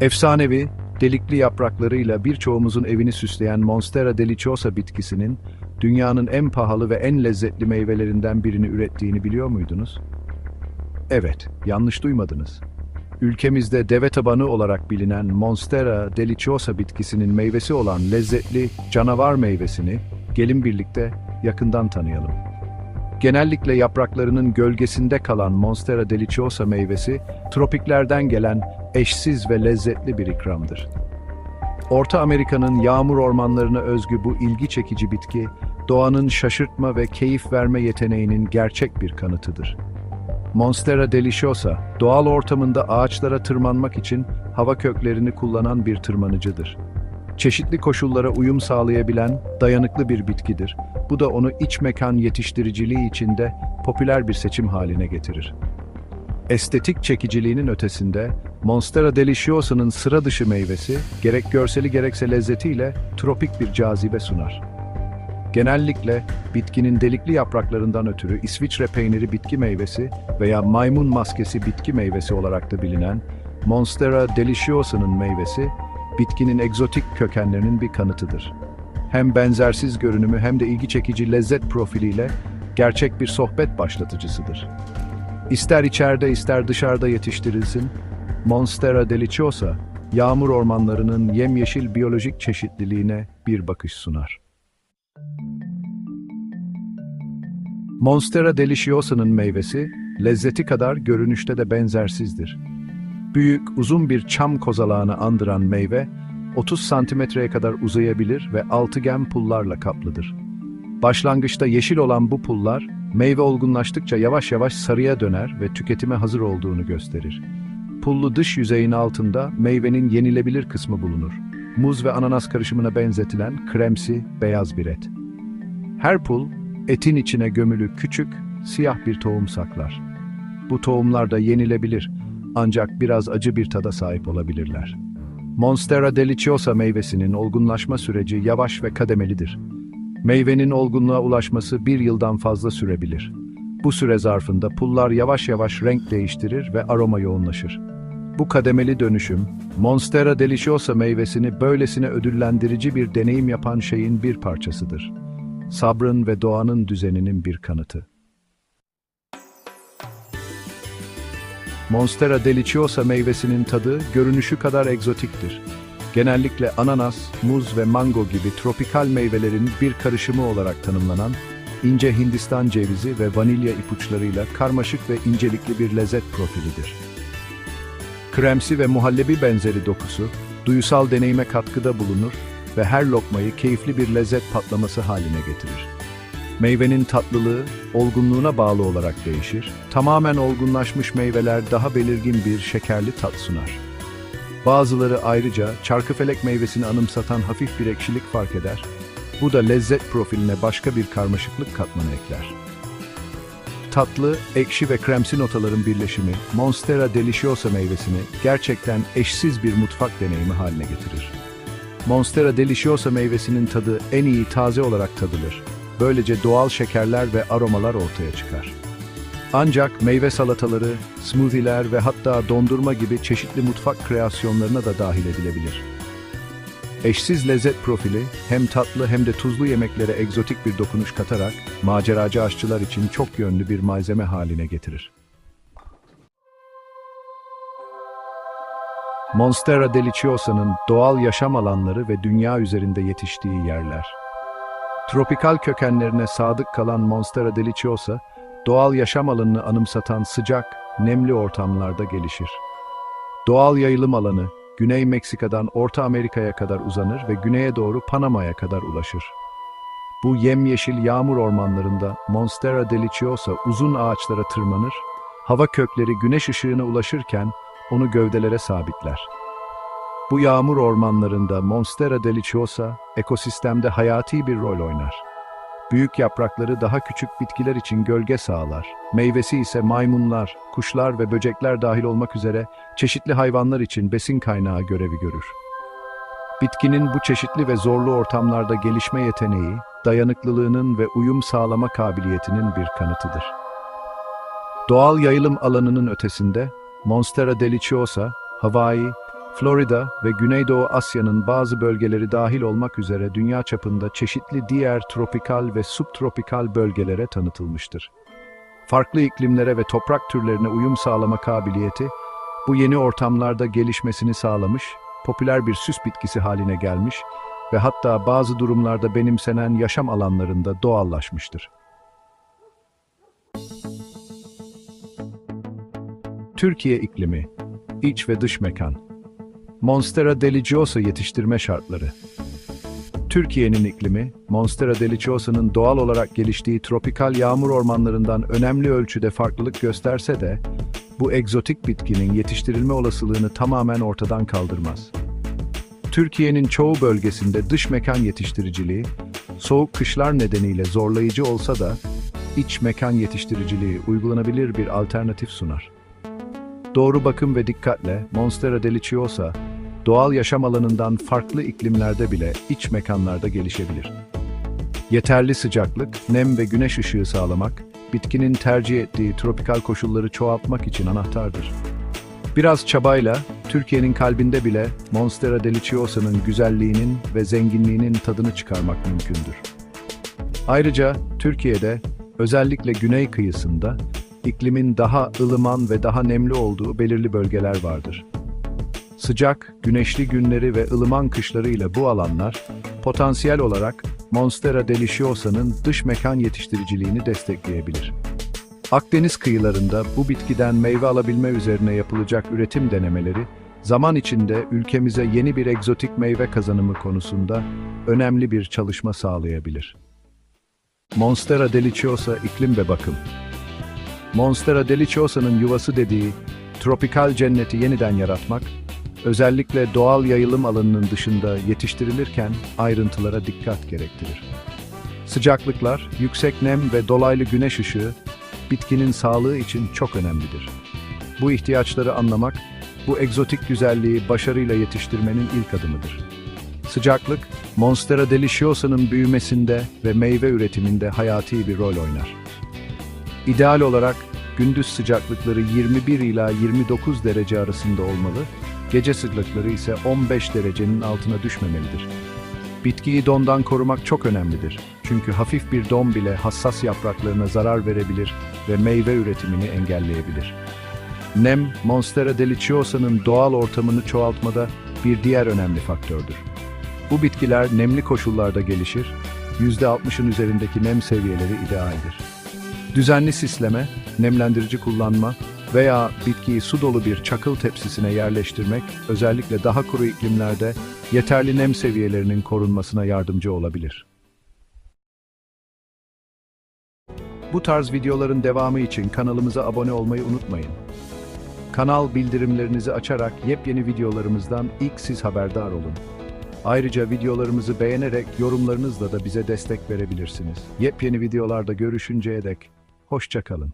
Efsanevi, delikli yapraklarıyla birçoğumuzun evini süsleyen Monstera deliciosa bitkisinin dünyanın en pahalı ve en lezzetli meyvelerinden birini ürettiğini biliyor muydunuz? Evet, yanlış duymadınız. Ülkemizde deve tabanı olarak bilinen Monstera deliciosa bitkisinin meyvesi olan lezzetli canavar meyvesini gelin birlikte yakından tanıyalım. Genellikle yapraklarının gölgesinde kalan Monstera deliciosa meyvesi, tropiklerden gelen eşsiz ve lezzetli bir ikramdır. Orta Amerika'nın yağmur ormanlarına özgü bu ilgi çekici bitki, doğanın şaşırtma ve keyif verme yeteneğinin gerçek bir kanıtıdır. Monstera deliciosa, doğal ortamında ağaçlara tırmanmak için hava köklerini kullanan bir tırmanıcıdır. Çeşitli koşullara uyum sağlayabilen dayanıklı bir bitkidir. Bu da onu iç mekan yetiştiriciliği içinde popüler bir seçim haline getirir. Estetik çekiciliğinin ötesinde Monstera deliciosa'nın sıra dışı meyvesi gerek görseli gerekse lezzetiyle tropik bir cazibe sunar. Genellikle bitkinin delikli yapraklarından ötürü İsviçre peyniri bitki meyvesi veya maymun maskesi bitki meyvesi olarak da bilinen Monstera deliciosa'nın meyvesi bitkinin egzotik kökenlerinin bir kanıtıdır. Hem benzersiz görünümü hem de ilgi çekici lezzet profiliyle gerçek bir sohbet başlatıcısıdır. İster içeride ister dışarıda yetiştirilsin, Monstera deliciosa, yağmur ormanlarının yemyeşil biyolojik çeşitliliğine bir bakış sunar. Monstera deliciosa'nın meyvesi, lezzeti kadar görünüşte de benzersizdir. Büyük, uzun bir çam kozalağını andıran meyve, 30 santimetreye kadar uzayabilir ve altıgen pullarla kaplıdır. Başlangıçta yeşil olan bu pullar, meyve olgunlaştıkça yavaş yavaş sarıya döner ve tüketime hazır olduğunu gösterir. Pullu dış yüzeyin altında meyvenin yenilebilir kısmı bulunur. Muz ve ananas karışımına benzetilen kremsi, beyaz bir et. Her pul, etin içine gömülü küçük, siyah bir tohum saklar. Bu tohumlar da yenilebilir ancak biraz acı bir tada sahip olabilirler. Monstera deliciosa meyvesinin olgunlaşma süreci yavaş ve kademelidir. Meyvenin olgunluğa ulaşması bir yıldan fazla sürebilir. Bu süre zarfında pullar yavaş yavaş renk değiştirir ve aroma yoğunlaşır. Bu kademeli dönüşüm, Monstera deliciosa meyvesini böylesine ödüllendirici bir deneyim yapan şeyin bir parçasıdır. Sabrın ve doğanın düzeninin bir kanıtı. Monstera deliciosa meyvesinin tadı görünüşü kadar egzotiktir. Genellikle ananas, muz ve mango gibi tropikal meyvelerin bir karışımı olarak tanımlanan, ince Hindistan cevizi ve vanilya ipuçlarıyla karmaşık ve incelikli bir lezzet profilidir. Kremsi ve muhallebi benzeri dokusu, duyusal deneyime katkıda bulunur ve her lokmayı keyifli bir lezzet patlaması haline getirir. Meyvenin tatlılığı, olgunluğuna bağlı olarak değişir. Tamamen olgunlaşmış meyveler daha belirgin bir şekerli tat sunar. Bazıları ayrıca çarkıfelek meyvesini anımsatan hafif bir ekşilik fark eder. Bu da lezzet profiline başka bir karmaşıklık katmanı ekler. Tatlı, ekşi ve kremsi notaların birleşimi, Monstera deliciosa meyvesini gerçekten eşsiz bir mutfak deneyimi haline getirir. Monstera deliciosa meyvesinin tadı en iyi taze olarak tadılır. Böylece doğal şekerler ve aromalar ortaya çıkar. Ancak meyve salataları, smoothie'ler ve hatta dondurma gibi çeşitli mutfak kreasyonlarına da dahil edilebilir. Eşsiz lezzet profili hem tatlı hem de tuzlu yemeklere egzotik bir dokunuş katarak maceracı aşçılar için çok yönlü bir malzeme haline getirir. Monstera deliciosa'nın doğal yaşam alanları ve dünya üzerinde yetiştiği yerler. Tropikal kökenlerine sadık kalan Monstera deliciosa, doğal yaşam alanını anımsatan sıcak, nemli ortamlarda gelişir. Doğal yayılım alanı, Güney Meksika'dan Orta Amerika'ya kadar uzanır ve güneye doğru Panama'ya kadar ulaşır. Bu yemyeşil yağmur ormanlarında Monstera deliciosa uzun ağaçlara tırmanır, hava kökleri güneş ışığına ulaşırken onu gövdelere sabitler. Bu yağmur ormanlarında Monstera deliciosa ekosistemde hayati bir rol oynar. Büyük yaprakları daha küçük bitkiler için gölge sağlar. Meyvesi ise maymunlar, kuşlar ve böcekler dahil olmak üzere çeşitli hayvanlar için besin kaynağı görevi görür. Bitkinin bu çeşitli ve zorlu ortamlarda gelişme yeteneği, dayanıklılığının ve uyum sağlama kabiliyetinin bir kanıtıdır. Doğal yayılım alanının ötesinde Monstera deliciosa, Hawaii, Florida ve Güneydoğu Asya'nın bazı bölgeleri dahil olmak üzere dünya çapında çeşitli diğer tropikal ve subtropikal bölgelere tanıtılmıştır. Farklı iklimlere ve toprak türlerine uyum sağlama kabiliyeti, bu yeni ortamlarda gelişmesini sağlamış, popüler bir süs bitkisi haline gelmiş ve hatta bazı durumlarda benimsenen yaşam alanlarında doğallaşmıştır. Türkiye iklimi, iç ve dış mekan, Monstera deliciosa yetiştirme şartları. Türkiye'nin iklimi, Monstera deliciosa'nın doğal olarak geliştiği tropikal yağmur ormanlarından önemli ölçüde farklılık gösterse de, bu egzotik bitkinin yetiştirilme olasılığını tamamen ortadan kaldırmaz. Türkiye'nin çoğu bölgesinde dış mekan yetiştiriciliği, soğuk kışlar nedeniyle zorlayıcı olsa da, iç mekan yetiştiriciliği uygulanabilir bir alternatif sunar. Doğru bakım ve dikkatle Monstera deliciosa, doğal yaşam alanından farklı iklimlerde bile iç mekanlarda gelişebilir. Yeterli sıcaklık, nem ve güneş ışığı sağlamak, bitkinin tercih ettiği tropikal koşulları çoğaltmak için anahtardır. Biraz çabayla, Türkiye'nin kalbinde bile Monstera deliciosa'nın güzelliğinin ve zenginliğinin tadını çıkarmak mümkündür. Ayrıca Türkiye'de, özellikle güney kıyısında, iklimin daha ılıman ve daha nemli olduğu belirli bölgeler vardır. Sıcak, güneşli günleri ve ılıman kışlarıyla bu alanlar, potansiyel olarak Monstera deliciosa'nın dış mekan yetiştiriciliğini destekleyebilir. Akdeniz kıyılarında bu bitkiden meyve alabilme üzerine yapılacak üretim denemeleri, zaman içinde ülkemize yeni bir egzotik meyve kazanımı konusunda önemli bir çalışma sağlayabilir. Monstera deliciosa iklim ve bakım Monstera deliciosa'nın yuvası dediği tropikal cenneti yeniden yaratmak, özellikle doğal yayılım alanının dışında yetiştirilirken ayrıntılara dikkat gerektirir. Sıcaklıklar, yüksek nem ve dolaylı güneş ışığı bitkinin sağlığı için çok önemlidir. Bu ihtiyaçları anlamak, bu egzotik güzelliği başarıyla yetiştirmenin ilk adımıdır. Sıcaklık, Monstera deliciosa'nın büyümesinde ve meyve üretiminde hayati bir rol oynar. İdeal olarak gündüz sıcaklıkları 21 ila 29 derece arasında olmalı, gece sıcaklıkları ise 15 derecenin altına düşmemelidir. Bitkiyi dondan korumak çok önemlidir. Çünkü hafif bir don bile hassas yapraklarına zarar verebilir ve meyve üretimini engelleyebilir. Nem, Monstera deliciosa'nın doğal ortamını çoğaltmada bir diğer önemli faktördür. Bu bitkiler nemli koşullarda gelişir, %60'ın üzerindeki nem seviyeleri idealdir. Düzenli sisleme, nemlendirici kullanma veya bitkiyi su dolu bir çakıl tepsisine yerleştirmek özellikle daha kuru iklimlerde yeterli nem seviyelerinin korunmasına yardımcı olabilir. Bu tarz videoların devamı için kanalımıza abone olmayı unutmayın. Kanal bildirimlerinizi açarak yepyeni videolarımızdan ilk siz haberdar olun. Ayrıca videolarımızı beğenerek yorumlarınızla da bize destek verebilirsiniz. Yepyeni videolarda görüşünceye dek hoşça kalın.